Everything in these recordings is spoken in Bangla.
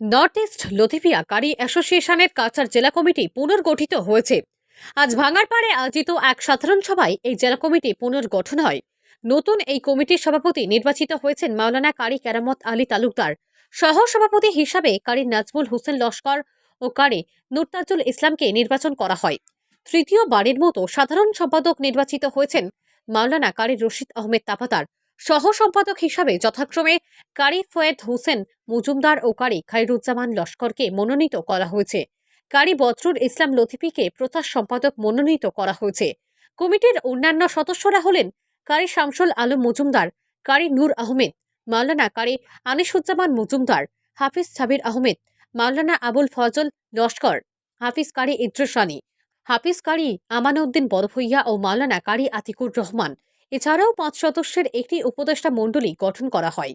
নর্থ ইস্ট লতিফিয়া কারি অ্যাসোসিয়েশনের কাছার জেলা কমিটি পুনর্গঠিত হয়েছে। আজ ভাঙারপাড়ে আয়োজিত এক সাধারণ সভায় এই জেলা কমিটি পুনর্গঠন হয়। নতুন এই কমিটির সভাপতি নির্বাচিত হয়েছেন মাওলানা কারি কেরামত আলী তালুকদার। সহ সভাপতি হিসাবে কারি নাজমুল হোসেন লস্কর ও কারি নুরতাজুল ইসলামকে নির্বাচন করা হয়। তৃতীয়বারের মতো সাধারণ সম্পাদক নির্বাচিত হয়েছেন মাওলানা কারি রশিদ আহমেদ তাপাতার। সহ সম্পাদক হিসাবে যথাক্রমে কারি ফয়েদ হোসেন, মজুমদার ও কারি খাইরুজ্জামান লস্করকে মনোনীত করা হয়েছে। কারি বদরুল ইসলাম লতিফিকে প্রচার সম্পাদক মনোনীত করা হয়েছে। কমিটির অন্যান্য সদস্যরা হলেন কারি শামসুল আলম মজুমদার কারি নূর আহমেদ, মাওলানা কারি আনিসুজ্জামান মজুমদার, হাফিজ সাবির আহমেদ, মাওলানা আবুল ফজল লস্কর, হাফিজ কারি ইদ্রিস হাফিজ কারি আমানউদ্দিন বড়ভূইয়া ও মাওলানা কারি আতিকুর রহমান। এছাড়াও পাঁচ সদস্যের একটি উপদেষ্টা মণ্ডলী গঠন করা হয়।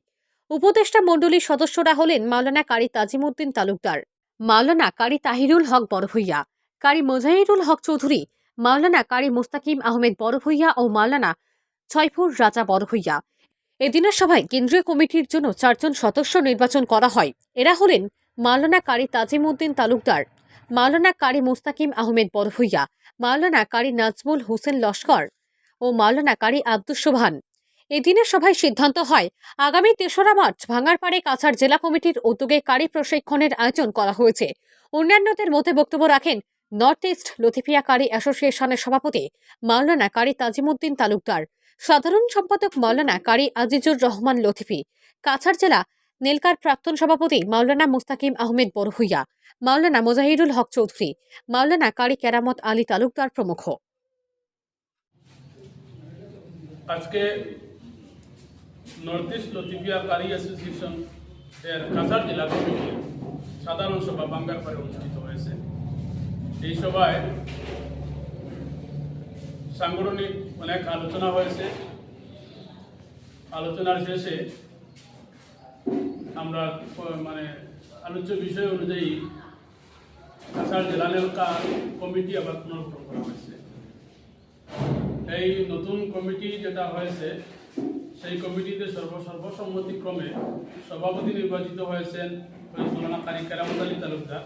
উপদেষ্টা মণ্ডলীর সদস্যরা হলেন মাওলানা কারি তাজিমউদ্দিন তালুকদার, মাওলানা কারি তাহিরুল হক বড়ভূইয়া, কারি মোজাহিরুল হক চৌধুরী, মাওলানা কারি মুস্তাকিম আহমেদ বড়ভূইয়া ও মাওলানা ছয়ফুর রাজা বড়ভূইয়া। এদিনের সভায় কেন্দ্রীয় কমিটির জন্য চারজন সদস্য নির্বাচন করা হয়। এরা হলেন মাওলানা কারি তাজিমউদ্দিন তালুকদার, মাওলানা কারি মুস্তাকিম আহমেদ বড়ভূইয়া, মাওলানা কারি নাজমুল হোসেন লস্কর ও মাওলানা কারি আব্দুস সোবহান। এদিনের সভায় সিদ্ধান্ত হয়, আগামী তেসরা মার্চ ভাঙারপাড়ে কাছাড় জেলা কমিটির উদ্যোগে কারি প্রশিক্ষণের আয়োজন করা হয়েছে। অন্যান্যদের মধ্যে বক্তব্য রাখেন নর্থ ইস্ট লতিফিয়া কারি অ্যাসোসিয়েশনের সভাপতি মাওলানা কারি তাজিমুদ্দিন তালুকদার, সাধারণ সম্পাদক মাওলানা কারি আজিজুর রহমান লতিফি, কাছাড় জেলা নেলকার প্রাক্তন সভাপতি মাওলানা মুস্তাকিম আহমেদ বড়ভূইয়া মাওলানা মোজাহিরুল হক চৌধুরী, মাওলানা কারি কেরামত আলী তালুকদার প্রমুখ। আজকে north east Latifiya Qari association এর কাছাড় জেলা কমিটি সাধারণ সভা বাঙ্গারপাড়ে অনুষ্ঠিত হয়েছে। এই সভায় সাংগঠনিক অনেক আলোচনা হয়েছে। আলোচনার শেষে আমরা মানে আলোচ্য বিষয় অনুযায়ী কাছাড় জেলা কমিটি আবার পুনর্গঠন করা হয়েছে। এই নতুন কমিটি যেটা হয়েছে, সেই কমিটিতে সর্ব, সর্বসম্মতিক্রমে সভাপতি নির্বাচিত হয়েছেন মৌলানা কারি কেরামত আলী তালুকদার।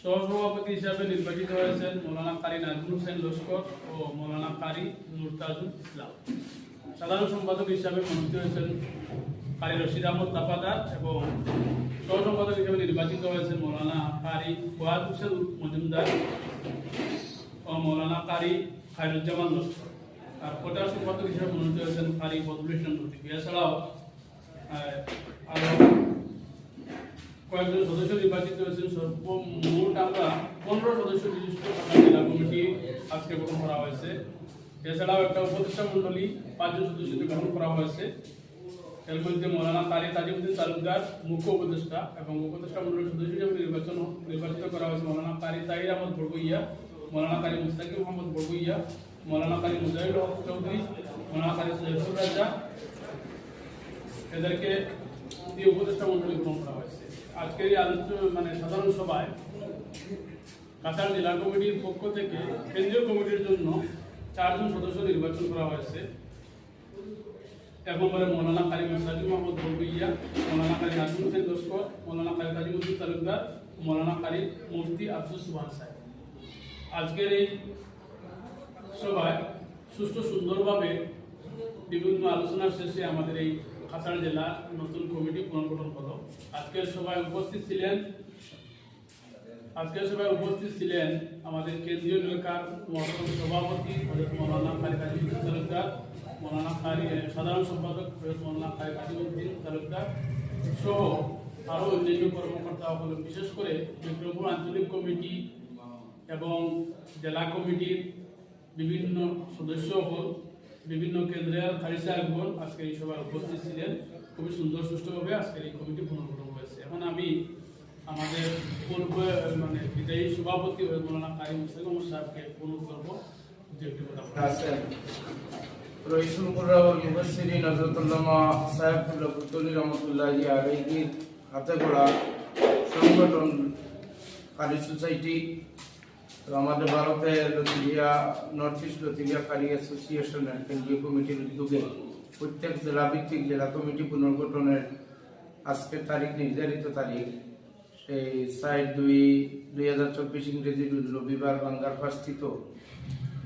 সহসভাপতি হিসাবে নির্বাচিত হয়েছেন মৌলানা কারি নাজমুল হোসেন লস্কর ও মৌলানা কারি নুরতাজুল ইসলাম। সাধারণ সম্পাদক হিসাবে মনোনীত হয়েছেন কারি রশিদ আহমদ তাপাদার এবং সহ সম্পাদক হিসাবে নির্বাচিত হয়েছেন মৌলানা কারি ফুয়াদ হোসেন মজুমদার ও মৌলানা কারি খায়রুজ্জামান লস্কর আর প্রচার সম্পাদক হিসেবে মনোনীত হয়েছেন কারি বদরুল ইসলাম এছাড়াও আহ, আরও কয়েকজন সদস্য নির্বাচিত হয়েছেন। সর্বমোট আমরা পনেরো সদস্য বিশিষ্ট জেলা কমিটি আজকে গঠন করা হয়েছে। এছাড়াও একটা উপদেষ্টা মণ্ডলী পাঁচজন সদস্যকে গঠন করা হয়েছে। এর মধ্যে মৌলানা কারি তাজিমুদ্দিন তালুকদার মুখ্য উপদেষ্টা এবং উপদেষ্টা মণ্ডলীর সদস্য হিসেবে নির্বাচন নির্বাচিত করা হয়েছে। মৌলানা কারি তাহির আহমদ বড়বইয়া মৌলানা কারি মুস্তাকিম মোহাম্মদ বড়বইয়া মৌলানা কারি মুজাহিদ চৌধুরী, মৌলানা কারি সৈয়দুর রাজা, এদেরকে দিয়ে উপদেষ্টা মন্ডলী গ্রহণ করা হয়েছে। আজকের এই আলোচ্য মানে সাধারণ সভায় কাছাড় জেলা কমিটির পক্ষ থেকে কেন্দ্রীয় কমিটির জন্য চারজন সদস্য নির্বাচন করা হয়েছে। এক নম্বরে মৌলানা কালী মোসাজিম মোহাম্মদ বলবইয়া মৌলানা কালী নাজমুল হোসেন লস্কর মৌলানা কালী তাজিমুদ্দিন তালুকদার, মৌলানা কালী মুফতি আব্দুল সুবহান সাহেব। আজকের এই সভায় সুষ্ঠু সুন্দরভাবে বিভিন্ন আলোচনার শেষে আমাদের এই কাছাড় জেলা নতুন কমিটি পুনর্গঠন হলো আজকের সভায় উপস্থিত ছিলেন আজকের সভায় উপস্থিত ছিলেন আমাদের কেন্দ্রীয় এলাকার মহাসভার সভাপতি হজরত মৌলানা কালী কাজীউদ্দিন তালুকদার, মৌলানা কালী সাধারণ সম্পাদক হজরত মৌলানা কালী কাজীউদ্দিন তালুকদার সহ আরও অন্যান্য কর্মকর্তা বিশেষ করে বিক্রমপুর আঞ্চলিক কমিটি এবং জেলা কমিটির বিভিন্ন সদস্য হল, বিভিন্ন কেন্দ্রের খারি সাহেবগণ আজকে এই সভায় উপস্থিত ছিলেন। খুবই সুন্দর, সুষ্ঠুভাবে আজকের এই কমিটি পুনর্গঠন হয়েছে। এখন আমি আমাদের পূর্ব মানে বিদায়ী সভাপতি মৌলানা কারি মুসলিম সাহেবকে অনুরোধ করব যে একটি কথা হাতে সংগঠন কারি সোসাইটি। তো আমাদের ভারতের লতিলিয়া নর্থ ইস্ট লতিলিয়া কারি অ্যাসোসিয়েশনের কেন্দ্রীয় কমিটির উদ্যোগে প্রত্যেক জেলা ভিত্তিক জেলা কমিটি পুনর্গঠনের আজকের তারিখ, নির্ধারিত তারিখ, এই সাইট দুই দুই হাজার চব্বিশ ইংরেজি রোজ রবিবার বাঙ্গারপাড় স্থিত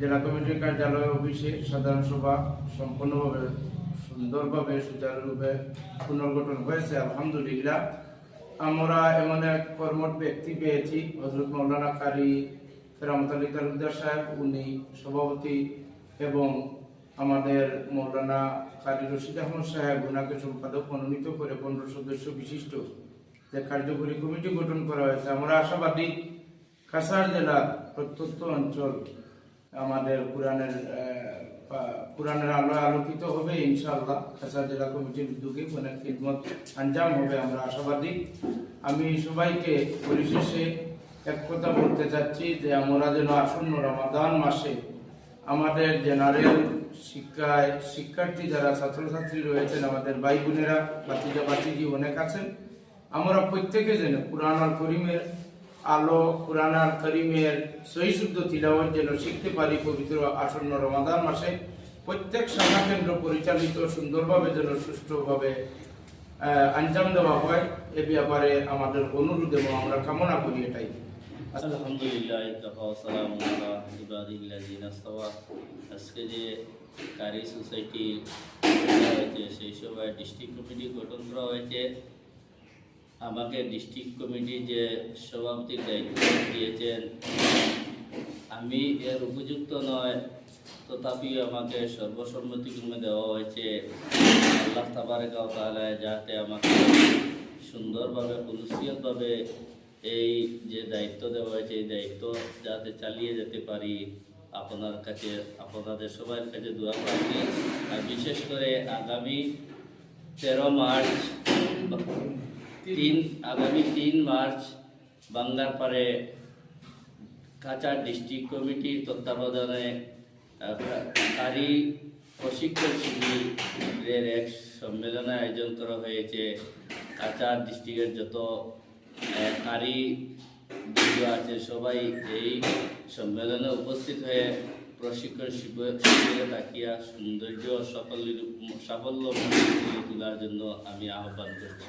জেলা কমিটির কার্যালয় অফিসে সাধারণ সভা সম্পূর্ণভাবে সুন্দরভাবে, সুচারুরূপে পুনর্গঠন হয়েছে। আলহামদুলিল্লাহ, আমরা এমন এক কর্মঠ ব্যক্তি পেয়েছি হজরত মৌলানা কারি ফেরামত আলী তালুকদার সাহেব, উনি সভাপতি এবং আমাদের মৌলানা কারি রশিদ আহমদ সাহেব ওনাকে সম্পাদক মনোনীত করে পনেরো সদস্য বিশিষ্ট যে কার্যকরী কমিটি গঠন করা হয়েছে। আমরা আশাবাদী কাছাড় জেলার প্রত্যন্ত অঞ্চল আমাদের কোরআনের কোরআনের আলো আলোকিত হবে ইনশাআল্লাহ। কাছাড় জেলা কমিটির উদ্যোগে অনেক খিদমত আঞ্জাম হবে, আমরা আশাবাদী। আমি সবাইকে পরিশেষে এক কথা বলতে চাচ্ছি যে আমরা যেন আসন্ন রমাদান মাসে আমাদের জেনারেল শিক্ষায় শিক্ষার্থী যারা ছাত্রছাত্রী রয়েছেন, আমাদের ভাই বোনেরা বাতিজা বাতিজি অনেক আছেন, আমরা প্রত্যেকে যেন কোরআন আল করিমের আলো, কোরআন আল করিমের সহি শুদ্ধ তিলাওয়াত যেন শিখতে পারি পবিত্র আসন্ন রমাদান মাসে। প্রত্যেক শাখা কেন্দ্র পরিচালিত সুন্দরভাবে যেন সুষ্ঠুভাবে আঞ্জাম দেওয়া হয়, এ ব্যাপারে আমাদের অনুরোধ এবং আমরা কামনা করি এটাই। ইসতাফা আজকে যে কারি সোসাইটি হয়েছে, সেই সভায় ডিস্ট্রিক্ট কমিটি গঠন করা হয়েছে। আমাকে ডিস্ট্রিক্ট কমিটি যে সভাপতির দায়িত্ব দিয়েছেন, আমি এর উপযুক্ত নয় তথাপি আমাকে সর্বসম্মতিক্রমে দেওয়া হয়েছে। আল্লাহ তাবারেকা ওয়া তাআলা যাতে আমাকে সুন্দরভাবে কুলসিয়তভাবে এই যে দায়িত্ব দেওয়া হয়েছে, এই দায়িত্ব যাতে চালিয়ে যেতে পারি, আপনার কাছে, আপনাদের সবার কাছে দোয়া প্রার্থী আর বিশেষ করে আগামী তেরো মার্চ, তিন, আগামী তিন মার্চ বাঙ্গারপাড়ে কাছাড় ডিস্ট্রিক্ট কমিটির তত্ত্বাবধানে কারি প্রশিক্ষণ শিবিরের এক সম্মেলনের আয়োজন করা হয়েছে। কাঁচা ডিস্ট্রিক্টের যত কারি বন্ধু আছে, সবাই এই সম্মেলনে উপস্থিত হয়ে প্রশিক্ষণ শিবির তাকিয়া সৌন্দর্য সাফল্য সাফল্য তোলার জন্য আমি আহ্বান করছি।